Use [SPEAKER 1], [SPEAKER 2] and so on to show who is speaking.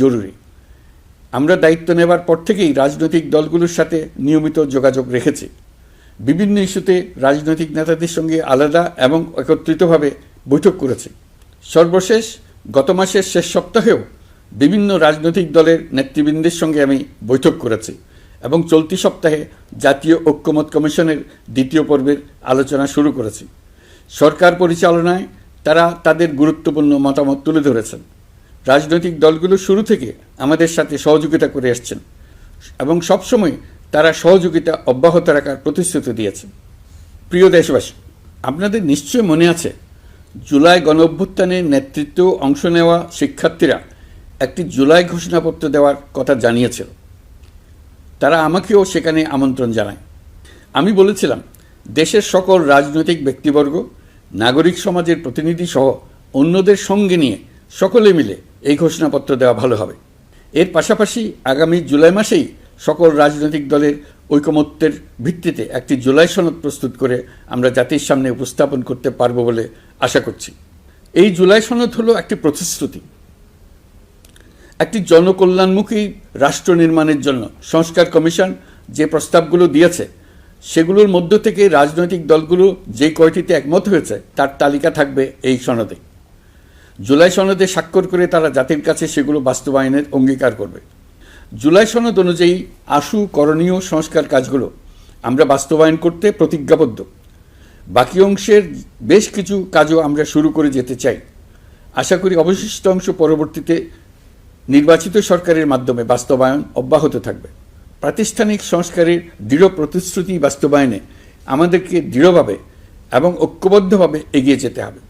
[SPEAKER 1] জরুরি। আমরা দায়িত্ব নেবার পর থেকেই রাজনৈতিক দলগুলোর সাথে নিয়মিত যোগাযোগ রেখেছি। বিভিন্ন ইস্যুতে রাজনৈতিক নেতাদের সঙ্গে আলাদা এবং একত্রিতভাবে বৈঠক করেছি। সর্বশেষ গত মাসের শেষ সপ্তাহেও বিভিন্ন রাজনৈতিক দলের নেতৃবৃন্দের সঙ্গে আমি বৈঠক করেছি এবং চলতি সপ্তাহে জাতীয় ঐক্যমত কমিশনের দ্বিতীয় পর্বের আলোচনা শুরু করেছি। সরকার পরিচালনায় তারা তাদের গুরুত্বপূর্ণ মতামত তুলে ধরেছেন। রাজনৈতিক দলগুলো শুরু থেকে আমাদের সাথে সহযোগিতা করে আসছেন এবং সবসময় তারা সহযোগিতা অব্যাহত রাখার প্রতিশ্রুতি দিয়েছেন প্রিয় দেশবাসী, আপনাদের নিশ্চয় মনে আছে, জুলাই গণ অভ্যুত্থানের নেতৃত্ব অংশ নেওয়া শিক্ষার্থীরা একটি জুলাই ঘোষণাপত্র দেওয়ার কথা জানিয়েছিল। তারা আমাকেও সেখানে আমন্ত্রণ জানায়। আমি বলেছিলাম, দেশের সকল রাজনৈতিক ব্যক্তিবর্গ, নাগরিক সমাজের প্রতিনিধি সহ অন্যদের সঙ্গে নিয়ে সকলে মিলে এই ঘোষণাপত্র দেওয়া ভালো হবে। এর পাশাপাশি আগামী জুলাই মাসেই সকল রাজনৈতিক দলের ঐকমত্যের ভিত্তিতে একটি জুলাই সনদ প্রস্তুত করে আমরা জাতির সামনে উপস্থাপন করতে পারব বলে আশা করছি। এই জুলাই সনদ হলো একটি প্রতিশ্রুতি, একটি জনকল্যাণমুখী রাষ্ট্র নির্মাণের জন্য। সংস্কার কমিশন যে প্রস্তাবগুলো দিয়েছে, সেগুলোর মধ্য থেকে রাজনৈতিক দলগুলো যে কয়টিতে একমত হয়েছে, তার তালিকা থাকবে এই সনদে। জুলাই সনদে স্বাক্ষর করে তারা জাতির কাছে সেগুলো বাস্তবায়নের অঙ্গীকার করবে। জুলাই সনদ অনুযায়ী আশু করণীয় সংস্কার কাজগুলো আমরা বাস্তবায়ন করতে প্রতিজ্ঞাবদ্ধ। বাকি অংশের বেশ কিছু কাজও আমরা শুরু করে যেতে চাই। আশা করি অবশিষ্ট অংশ পরবর্তীতে নির্বাচিত সরকারের মাধ্যমে বাস্তবায়ন অব্যাহত থাকবে। প্রাতিষ্ঠানিক সংস্কারের দৃঢ় প্রতিশ্রুতি বাস্তবায়নে আমাদেরকে দৃঢ়ভাবে এবং ঐক্যবদ্ধভাবে এগিয়ে যেতে হবে।